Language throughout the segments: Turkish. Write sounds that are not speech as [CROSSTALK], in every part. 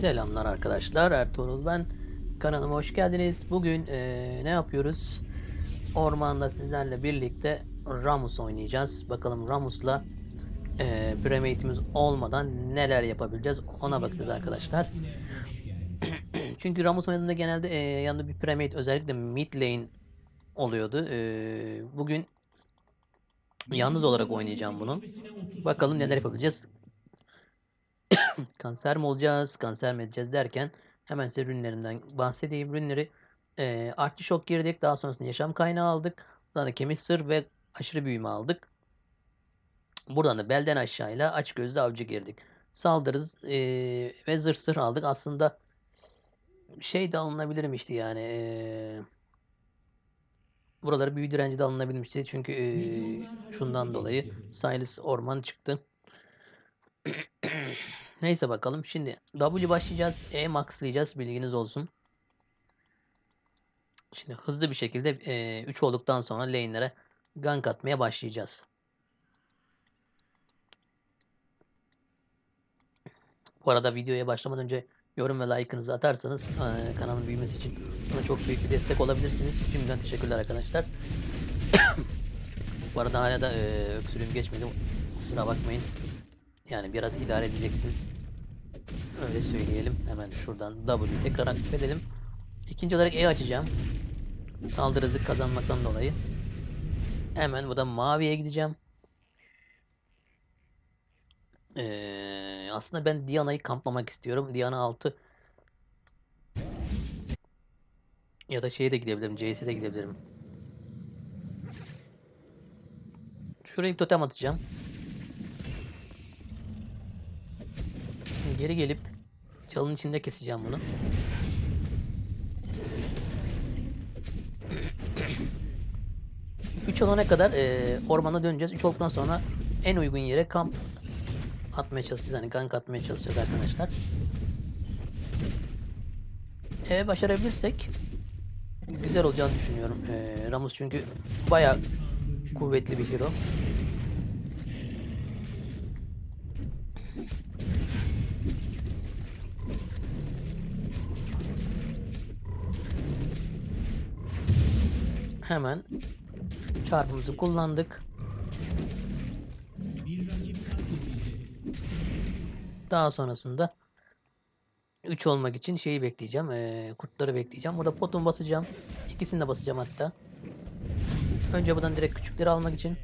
Selamlar arkadaşlar. Ertuğrul ben. Kanalıma hoş geldiniz. Bugün eee, ne yapıyoruz? Ormanda sizlerle birlikte Ramus oynayacağız. Bakalım Ramus'la eee Primate'imiz olmadan neler yapabileceğiz ona bakacağız arkadaşlar. [CLEARS THROAT] Çünkü Ramus oynadığında genelde eee, yanında bir Primate özellikle mid lane oluyordu. Eee, bugün yalnız olarak oynayacağım bunu. Bakalım neler yapabileceğiz. Kanser mi olacağız, kanser mi edeceğiz derken hemen size ürünlerinden bahsedeyim. Ürünleri e, artçı şok girdik. Daha sonrasında yaşam kaynağı aldık. Buradan da kemik sır ve aşırı büyüme aldık. Buradan da belden aşağıyla aç gözlü avcı girdik. Saldırız e, ve zırh sır aldık. Aslında şey de alınabilirmişti yani. E, buraları büyü direnci de alınabilirmişti. Çünkü e, şundan dolayı Silas orman çıktı. [CLEARS THROAT] [CLEARS THROAT] Neyse bakalım. Şimdi W başlayacağız. E maxlayacağız. Bilginiz olsun. Şimdi hızlı bir şekilde 3 olduktan sonra lane'lere gank atmaya başlayacağız. Bu arada videoya başlamadan önce yorum ve like'ınızı atarsanız e, kanalın büyümesi için bana çok büyük bir destek olabilirsiniz. Şimdiden teşekkürler arkadaşlar. [COUGHS] Bu arada hala da e, öksürüğüm geçmedi. Kusura bakmayın. Yani biraz idare edeceksiniz. Öyle söyleyelim. Hemen şuradan W tekrar aktif edelim. İkinci olarak E açacağım. Saldırı hızı kazanmaktan dolayı. Hemen bu da maviye gideceğim. Ee, aslında ben Diana'yı kamplamak istiyorum. Diana 6 ya da şeye de gidebilirim. CS'e de gidebilirim. Şuraya bir totem atacağım. Geri gelip çalın içinde keseceğim bunu. Üç olana kadar e, ormana döneceğiz. Üç olduktan sonra en uygun yere kamp atmaya çalışacağız. Hani gank atmaya çalışacağız arkadaşlar. E, başarabilirsek güzel olacağını düşünüyorum. E, Ramus çünkü bayağı kuvvetli bir hero. Hemen çarpımızı kullandık. Daha sonrasında 3 olmak için şeyi bekleyeceğim. eee, kurtları bekleyeceğim. Burada potumu basacağım. İkisini de basacağım hatta. Önce buradan direkt küçükleri almak için.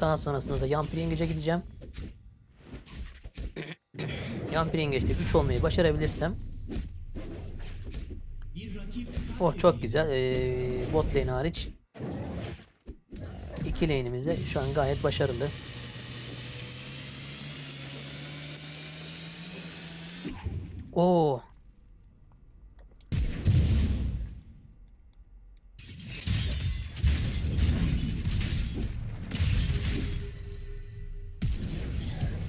Daha sonrasında da yan yengeçe gideceğim. [COUGHS] yan yengeçte 3 olmayı başarabilirsem Oh çok güzel. Ee, bot lane hariç iki lane'imiz de şu an gayet başarılı. Oo.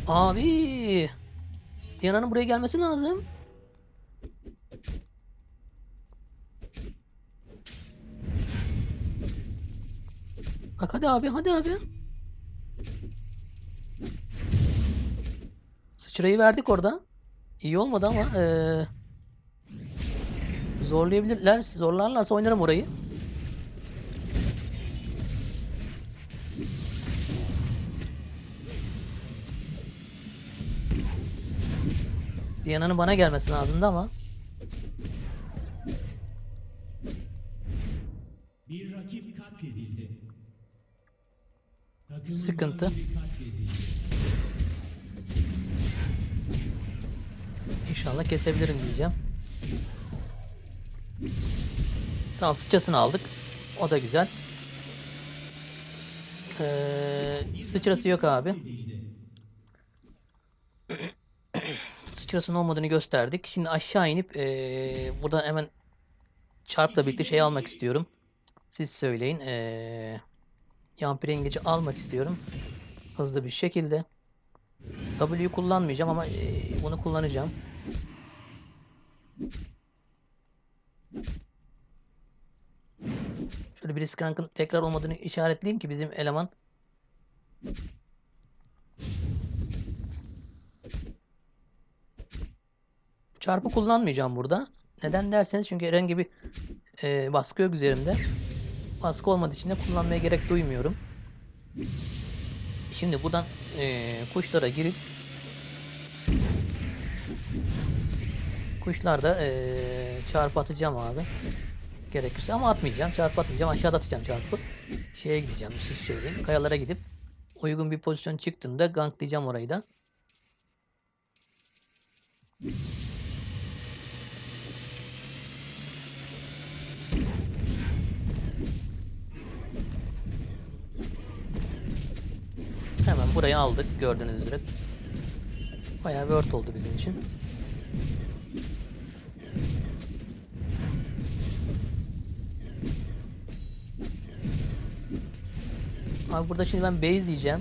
Abi. Diana'nın buraya gelmesi lazım. Bak hadi abi hadi abi. Sıçrayı verdik orada. İyi olmadı ama eee zorlayabilirler. Zorlarlarsa oynarım orayı. Diana'nın bana gelmesi lazımdı ama. Sıkıntı. İnşallah kesebilirim diyeceğim. Tamam sıçrasını aldık. O da güzel. Ee, sıçrası yok abi. [CLEARS THROAT] Sıçrasının olmadığını gösterdik. Şimdi aşağı inip ee, buradan hemen çarpla birlikte şey almak istiyorum. Siz söyleyin. Ee, Yampi rengeci almak istiyorum. Hızlı bir şekilde. W'yu kullanmayacağım ama e, bunu kullanacağım. Şöyle bir Skrank'ın tekrar olmadığını işaretleyeyim ki bizim eleman Çarpı kullanmayacağım burada. Neden derseniz çünkü herhangi bir e, baskı yok üzerimde. Baskı olmadığı için de kullanmaya gerek duymuyorum. Şimdi buradan e, kuşlara girip kuşlarda e, çarpı atacağım abi. Gerekirse ama atmayacağım. Çarpı atmayacağım. Aşağıda atacağım çarpı. Şeye gideceğim. Siz söyleyin. Kayalara gidip uygun bir pozisyon çıktığında ganklayacağım orayı da. Burayı aldık gördüğünüz üzere. Bayağı bir ört oldu bizim için. Abi burada şimdi ben base diyeceğim.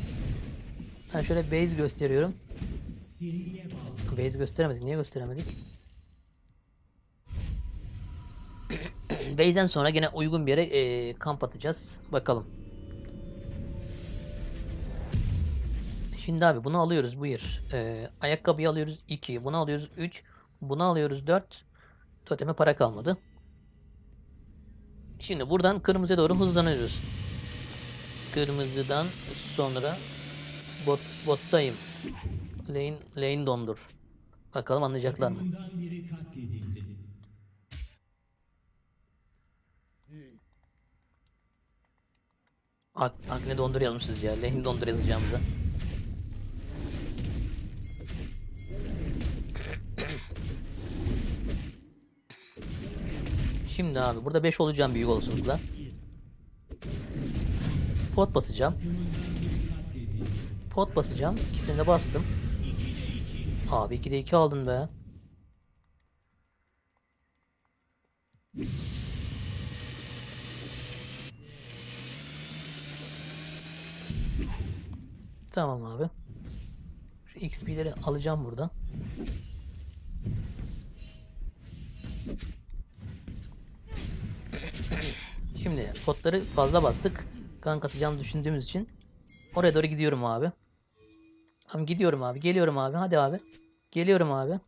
Ben şöyle base gösteriyorum. Base gösteremedik. Niye gösteremedik? [CLEARS THROAT] Base'den sonra gene uygun bir yere eee, kamp atacağız. Bakalım. Şimdi abi bunu alıyoruz bu yer. Eee, ayakkabıyı alıyoruz 2. Bunu alıyoruz 3. Bunu alıyoruz 4. Toteme para kalmadı. Şimdi buradan kırmızıya doğru hızlanıyoruz. Kırmızıdan sonra bot, bottayım. Lane, lane dondur. Bakalım anlayacaklar mı? Ak Akne dondur yazmışız ya. Lane dondur yazacağımıza. Şimdi abi burada 5 olacağım büyük olasılıkla. Pot basacağım. Pot basacağım. İkisini de bastım. Abi 2'de 2 aldın be. Tamam abi. Şu XP'leri alacağım buradan. Şimdi potları fazla bastık. Gank atacağımı düşündüğümüz için oraya doğru gidiyorum abi. Tamam gidiyorum abi. Geliyorum abi. Hadi abi. Geliyorum abi.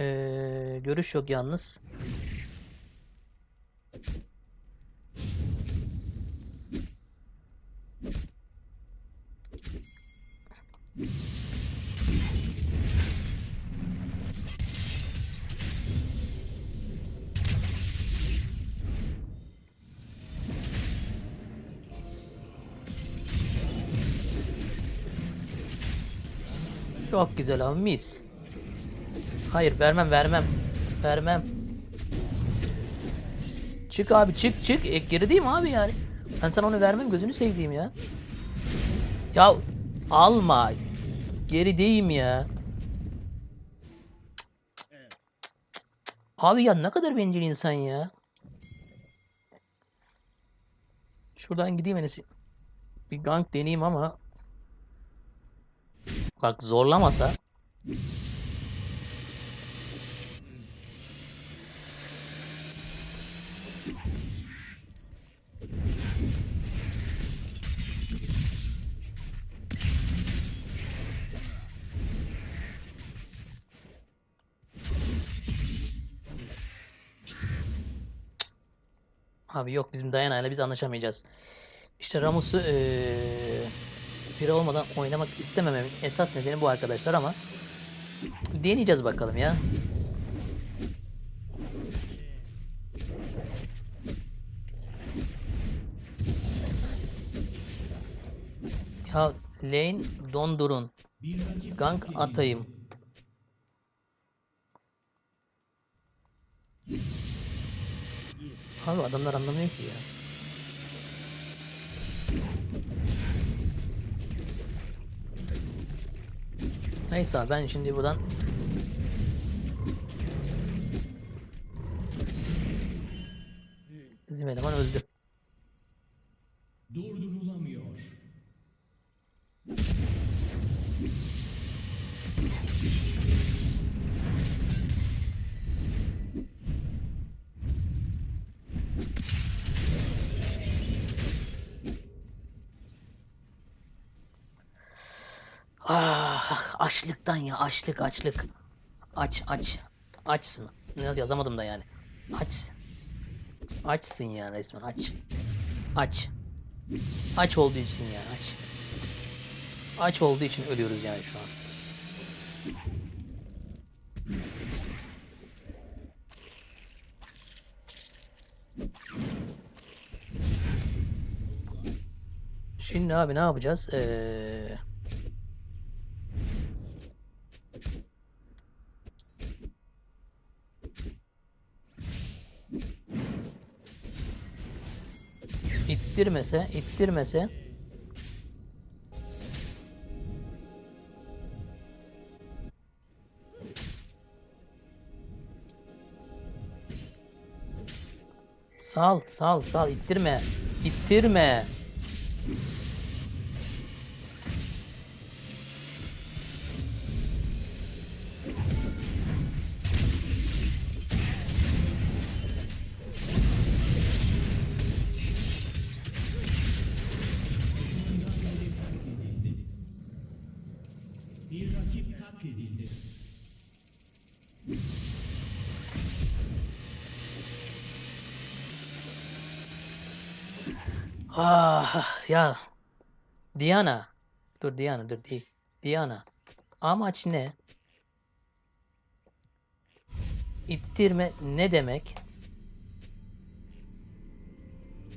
Ee, görüş yok yalnız. Çok güzel abi mis. Hayır vermem vermem. Vermem. Çık abi çık çık. E, geri değil mi abi yani? Ben sana onu vermem gözünü sevdiğim ya. Ya alma. Geri değil mi ya? Abi ya ne kadar bencil insan ya. Şuradan gideyim en iyisi. Bir gank deneyeyim ama Bak zorlamasa. Abi yok bizim Diana'yla biz anlaşamayacağız. İşte Ramus'u eee biri olmadan oynamak istemememin esas nedeni bu arkadaşlar ama deneyeceğiz bakalım ya. Ya lane dondurun. Gank atayım. Abi adamlar anlamıyor ki ya. Neyse ben şimdi buradan Bizim eleman öldü. Durdurulamıyor. Açlıktan ya açlık açlık. Aç aç. Açsın. Ne yazamadım da yani. Aç. Açsın ya resmen aç. Aç. Aç olduğu için yani aç. Aç olduğu için ölüyoruz yani şu an. Şimdi abi ne yapacağız? Ee... İttirmese, ittirmese Sal, sal, sal, ittirme. İttirme. Ya. Diana. Dur Diana dur değil. Diana. Amaç ne? İttirme ne demek?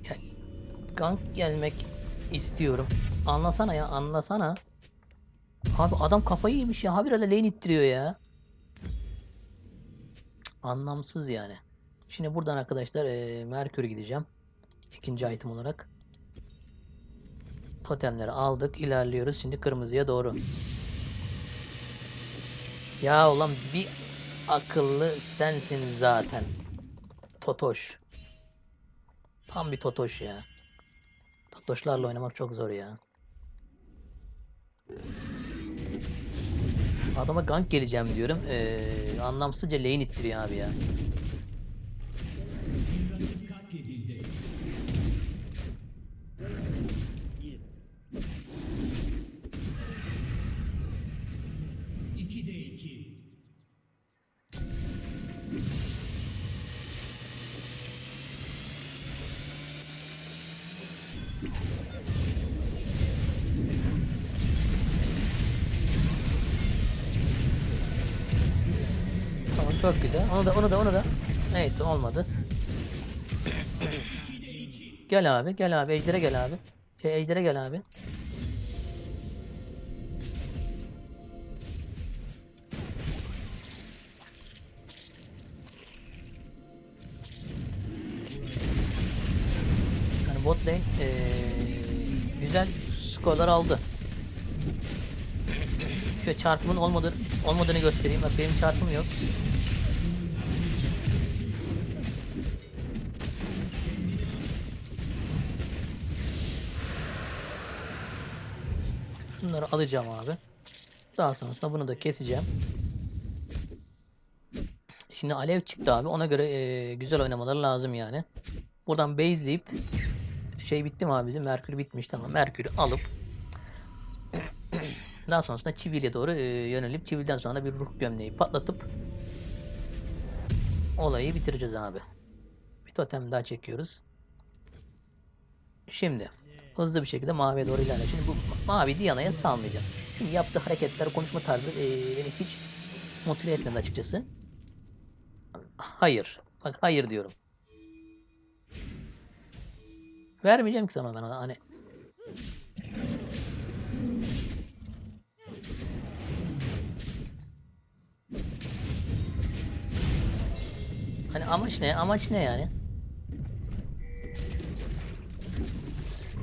Ya, gank gelmek istiyorum. Anlasana ya anlasana. Abi adam kafayı yemiş ya. Habire lane ittiriyor ya. Anlamsız yani. Şimdi buradan arkadaşlar eee Merkür gideceğim. İkinci item olarak. Totemleri aldık. ilerliyoruz. Şimdi kırmızıya doğru. Ya ulan bir akıllı sensin zaten. Totoş. Tam bir totoş ya. Totoşlarla oynamak çok zor ya. Adama gank geleceğim diyorum. Ee, anlamsızca lane ittiriyor abi ya. Gel abi gel abi ejdere gel abi. Şey ejdere gel abi. Yani bot lane eee, güzel skorlar aldı. Şöyle çarpımın olmadığı, olmadığını göstereyim. Bak benim çarpım yok. Bunları alacağım abi. Daha sonrasında bunu da keseceğim. Şimdi alev çıktı abi. Ona göre eee, güzel oynamaları lazım yani. Buradan baseleyip şey bitti mi abi bizim? Merkür bitmiş tamam. Merkür'ü alıp [CLEARS THROAT] daha sonrasında çiviyle doğru e, yönelip çivilden sonra bir ruh gömleği patlatıp olayı bitireceğiz abi. Bir totem daha çekiyoruz. Şimdi hızlı bir şekilde maviye doğru ilerle. Şimdi bu mavi Diana'ya salmayacağım. Çünkü yaptığı hareketler, konuşma tarzı e, beni hiç motive etmedi açıkçası. Hayır. Bak hayır diyorum. Vermeyeceğim ki sana ben hani. Hani amaç ne? Amaç ne yani?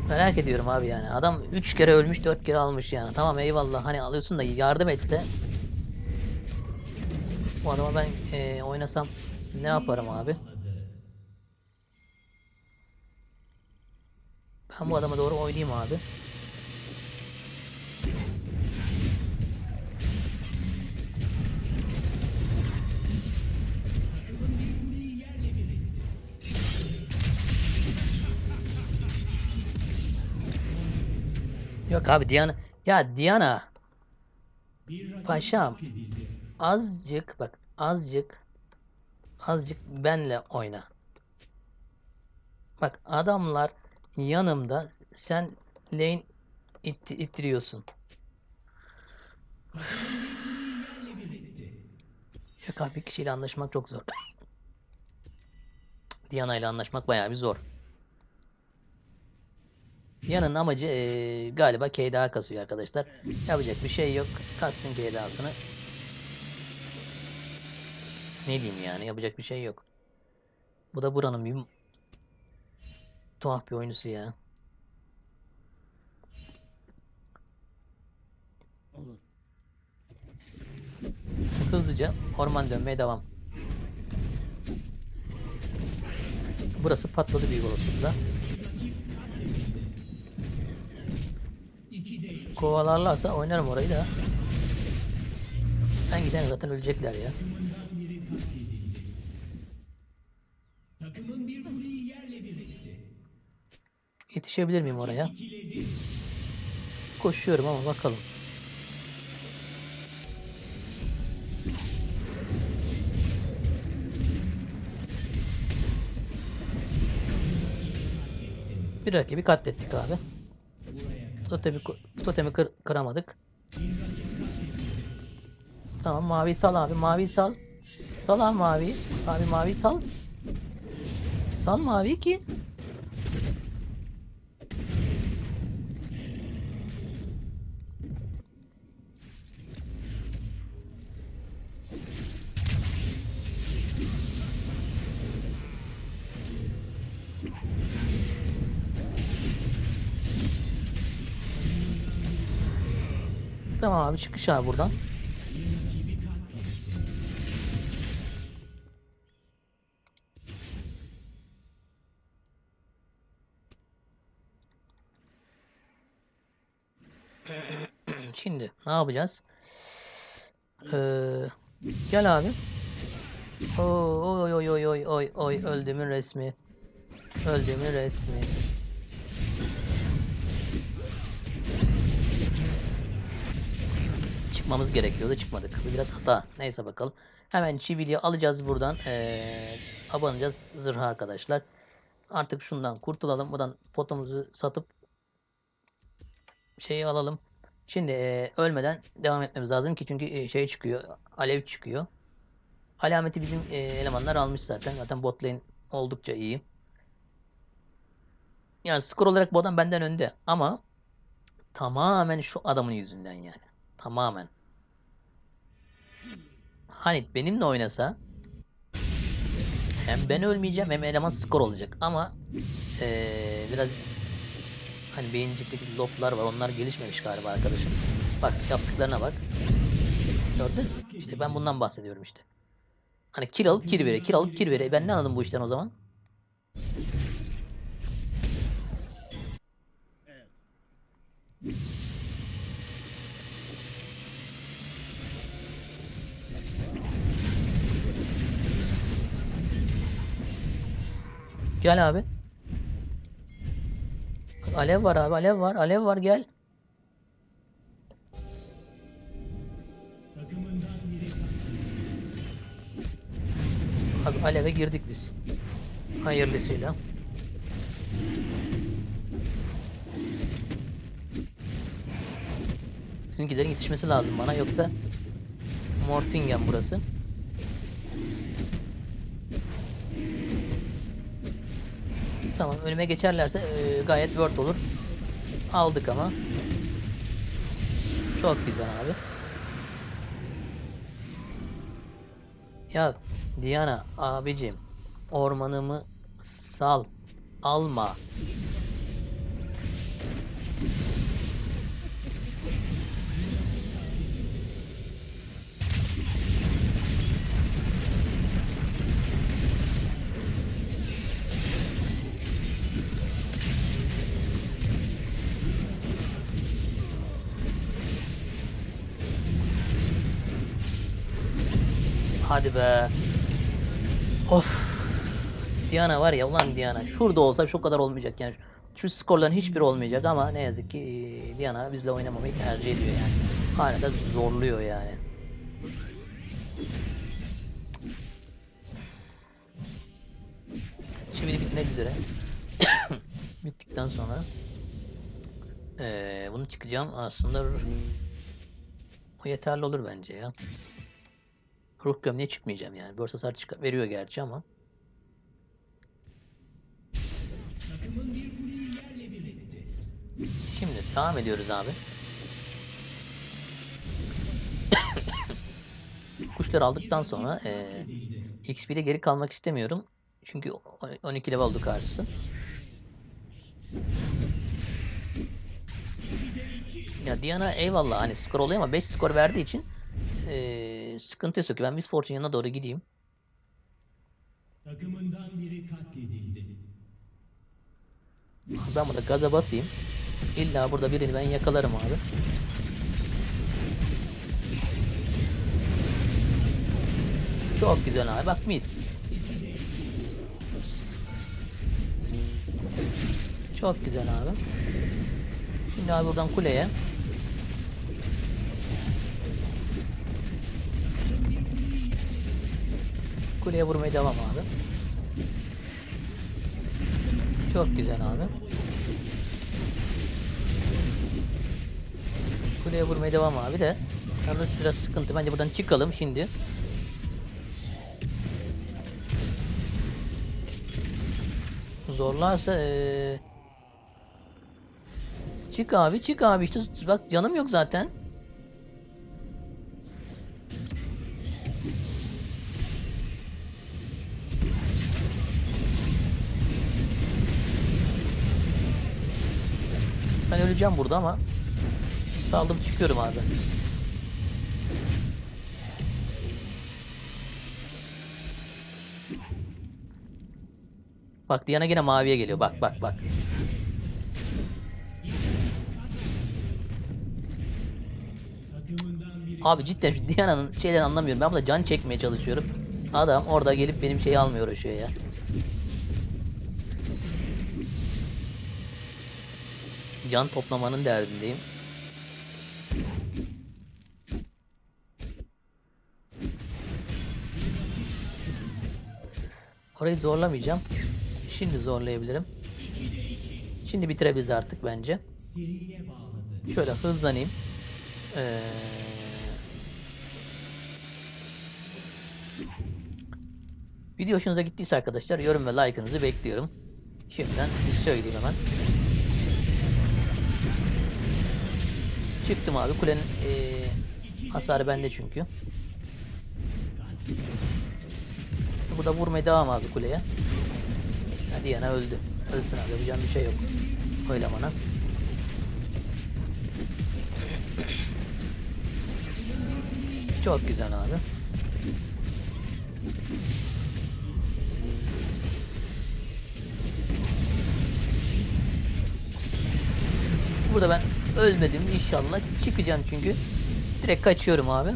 Merak ediyorum abi yani. Adam 3 kere ölmüş 4 kere almış yani. Tamam eyvallah hani alıyorsun da yardım etse. Bu adama ben eee, oynasam ne yaparım abi? Ben bu adama doğru oynayayım abi. Yok abi Diana. Ya Diana. Paşam. azıcık bak azıcık azıcık benle oyna. Bak adamlar yanımda sen lane it- ittiriyorsun. Yok abi bir kişiyle anlaşmak çok zor. Diana ile anlaşmak bayağı bir zor. Diana'nın amacı eee, galiba KDA kasıyor arkadaşlar. Yapacak bir şey yok. Kassın KDA'sını. Ne diyeyim yani yapacak bir şey yok. Bu da buranın bir tuhaf bir oyuncusu ya. Hızlıca orman dönmeye devam. Burası patladı büyük olasılıkla. İki de iki. Kovalarlarsa oynarım orayı da. Ben giden zaten ölecekler ya. Yetişebilir miyim oraya? Koşuyorum ama bakalım. Bir rakibi katlettik abi. Totemi, totemi kır- kıramadık. Tamam mavi sal abi mavi sal. Sal abi mavi. Abi mavi sal. Sal mavi ki. Tamam abi çıkış abi buradan. Şimdi ne yapacağız? Ee, gel abi. Oy oy oy oy oy oy öldüğümün resmi. Öldüğümün resmi. Çıkmamız gerekiyordu çıkmadık. Bu biraz hata. Neyse bakalım. Hemen çiviliyi alacağız buradan. Ee, abanacağız zırha arkadaşlar. Artık şundan kurtulalım. Buradan potumuzu satıp şeyi alalım. Şimdi e, ölmeden devam etmemiz lazım ki çünkü e, şey çıkıyor. Alev çıkıyor. Alameti bizim e, elemanlar almış zaten. Zaten bot lane oldukça iyi. Yani skor olarak bu adam benden önde. Ama tamamen şu adamın yüzünden yani. Tamamen. Hani benimle oynasa hem ben ölmeyeceğim hem eleman skor olacak. Ama eee, biraz hani beyincikteki loblar var. Onlar gelişmemiş galiba arkadaşım. Bak yaptıklarına bak. Gördün? İşte ben bundan bahsediyorum işte. Hani kill alıp kill vere, kill alıp kill vere. Ben ne anladım bu işten o zaman? Gel abi. Alev var abi, alev var, alev var gel. Abi aleve girdik biz. Hayırlısıyla. Bizimkilerin yetişmesi lazım bana yoksa Mortingen burası. Tamam önüme geçerlerse e, gayet word olur. Aldık ama. Çok güzel abi. Ya Diana abicim ormanımı sal alma. Hadi be. Of. Diana var ya ulan Diana. Şurada olsa şu kadar olmayacak yani. Şu skorların hiçbiri olmayacak ama ne yazık ki e, Diana bizle oynamamayı tercih ediyor yani. Hala da zorluyor yani. Şimdi bitmek üzere. [COUGHS] Bittikten sonra eee, bunu çıkacağım aslında bu yeterli olur bence ya. Ruh gömleği çıkmayacağım yani. Borsa hasar çık veriyor gerçi ama. Şimdi devam ediyoruz abi. [COUGHS] Kuşları aldıktan sonra Edildi. XP'de geri kalmak istemiyorum. Çünkü o- 12 level oldu karşısı. Ya Diana eyvallah hani skor oluyor ama 5 skor verdiği için eee sıkıntıya sokuyor. Ben Miss Fortune yanına doğru gideyim. Takımından biri katledildi. Ben burada gaza basayım. İlla burada birini ben yakalarım abi. Çok güzel abi bak mis. Çok güzel abi. Şimdi abi buradan kuleye. Kuleye vurmaya devam abi. Çok güzel abi. Kuleye vurmaya devam abi de. Yalnız biraz sıkıntı. Bence buradan çıkalım şimdi. Zorlarsa eee Çık abi çık abi işte bak canım yok zaten. Öleceğim burada ama saldım çıkıyorum abi. Bak Diana yine maviye geliyor. Bak bak bak. Abi cidden şu Diana'nın şeyden anlamıyorum. Ben burada can çekmeye çalışıyorum. Adam orada gelip benim şeyi almıyor uğraşıyor ya. Can toplamanın derdindeyim. Orayı zorlamayacağım. Şimdi zorlayabilirim. Şimdi bitirebiliriz artık bence. Şöyle hızlanayım. Ee... Video hoşunuza gittiyse arkadaşlar yorum ve like'ınızı bekliyorum. Şimdiden söyleyeyim hemen. Çıktım abi kulenin ee, hasarı bende çünkü. Burada vurmaya devam abi kuleye. Hadi yana öldü. Ölsün abi yapacağım bir şey yok. Öyle bana. Çok güzel abi. Burada ben ölmedim inşallah. Çıkacağım çünkü. Direkt kaçıyorum abi.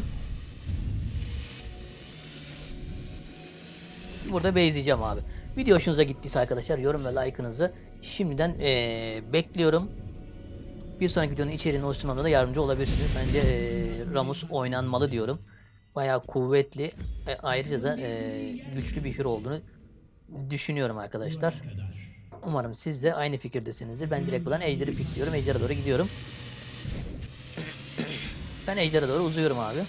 Burada bezleyeceğim abi. Video hoşunuza gittiyse arkadaşlar yorum ve like'ınızı şimdiden eee, bekliyorum. Bir sonraki videonun içeriğini oluşturmamda da yardımcı olabilirsiniz. Bence eee, Ramus oynanmalı diyorum. Bayağı kuvvetli ve ayrıca da eee, güçlü bir hero olduğunu düşünüyorum arkadaşlar. Umarım siz de aynı fikirdesinizdir. Ben direkt buradan Ejder'i pikliyorum. Ejder'e doğru gidiyorum. Ben Ejder'e doğru uzuyorum abi.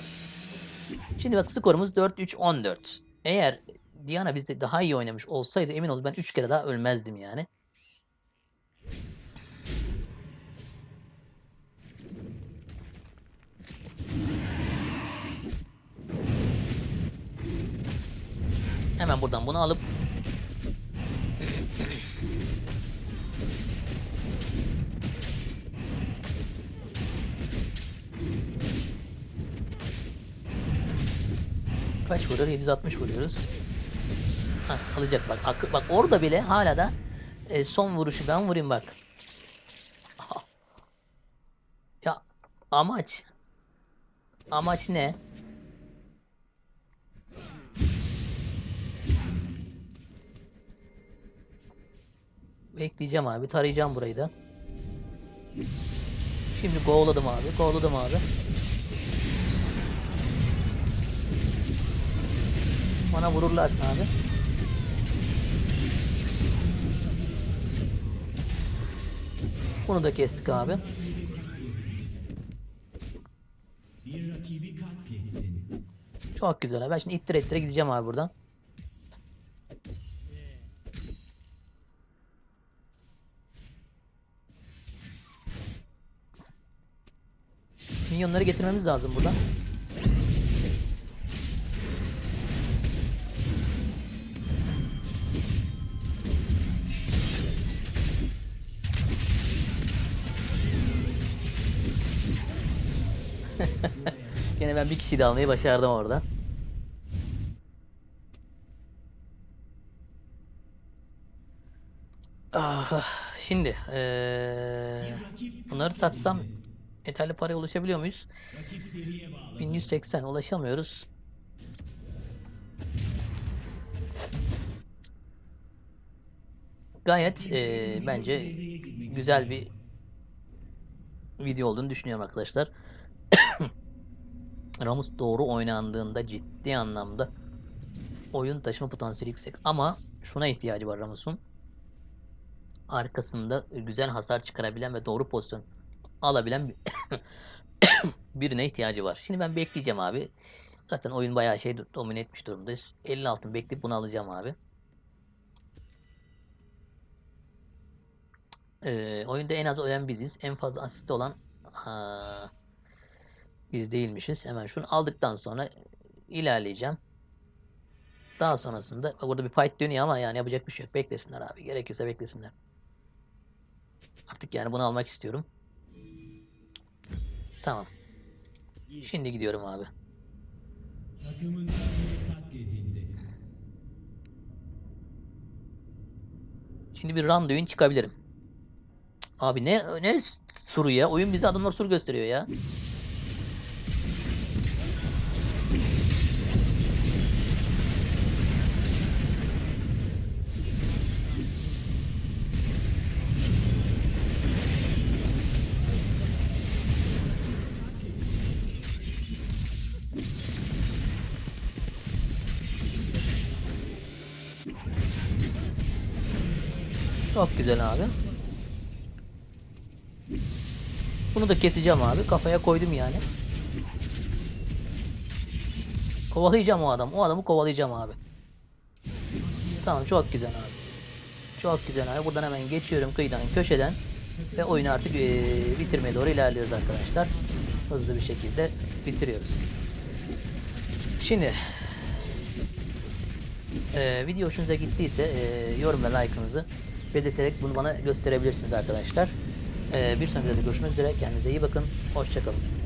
Şimdi bak skorumuz 4-3-14. Eğer Diana bizde daha iyi oynamış olsaydı emin ol ben 3 kere daha ölmezdim yani. Hemen buradan bunu alıp Kaç vuruyor? 760 vuruyoruz. Hah, alacak bak. Akı, bak orada bile hala da e, son vuruşu ben vurayım bak. Ya amaç amaç ne? Bekleyeceğim abi. Tarayacağım burayı da. Şimdi kovaladım abi. Kovaladım abi. Bana vururlarsın abi. Bunu da kestik abi. Çok güzel abi. Ben şimdi ittire ittire gideceğim abi buradan. Minyonları getirmemiz lazım buradan. Gene ben bir kişiyi de almayı başardım orada. Ah, şimdi eee, Rakip bunları satsam yeterli paraya ulaşabiliyor muyuz? rakip seriye bağladı. 1180 ulaşamıyoruz. Gayet eee, bence güzel bir video olduğunu düşünüyorum arkadaşlar. Ramus doğru oynandığında ciddi anlamda oyun taşıma potansiyeli yüksek. Ama şuna ihtiyacı var Ramus'un. Arkasında güzel hasar çıkarabilen ve doğru pozisyon alabilen bir [COUGHS] birine ihtiyacı var. Şimdi ben bekleyeceğim abi. Zaten oyun bayağı şey domine etmiş durumdayız. 50 altın bekleyip bunu alacağım abi. Ee, oyunda en az ölen biziz. En fazla asist olan aa, biz değilmişiz. Hemen şunu aldıktan sonra ilerleyeceğim. Daha sonrasında burada bir fight dönüyor ama yani yapacak bir şey yok. Beklesinler abi. Gerekirse beklesinler. Artık yani bunu almak istiyorum. Tamam. Şimdi gidiyorum abi. Şimdi bir randevuin çıkabilirim. Abi ne ne suru ya? Oyun bize adamlar sur gösteriyor ya. Çok güzel abi. Bunu da keseceğim abi. Kafaya koydum yani. Kovalayacağım o adam. O adamı kovalayacağım abi. Tamam çok güzel abi. Çok güzel abi. Buradan hemen geçiyorum kıyıdan köşeden. Ve oyunu artık eee, bitirmeye doğru ilerliyoruz arkadaşlar. Hızlı bir şekilde bitiriyoruz. Şimdi eee, video hoşunuza gittiyse eee, yorum ve like'ınızı belirterek bunu bana gösterebilirsiniz arkadaşlar. Eee, bir sonraki videoda görüşmek üzere. Kendinize iyi bakın. Hoşçakalın.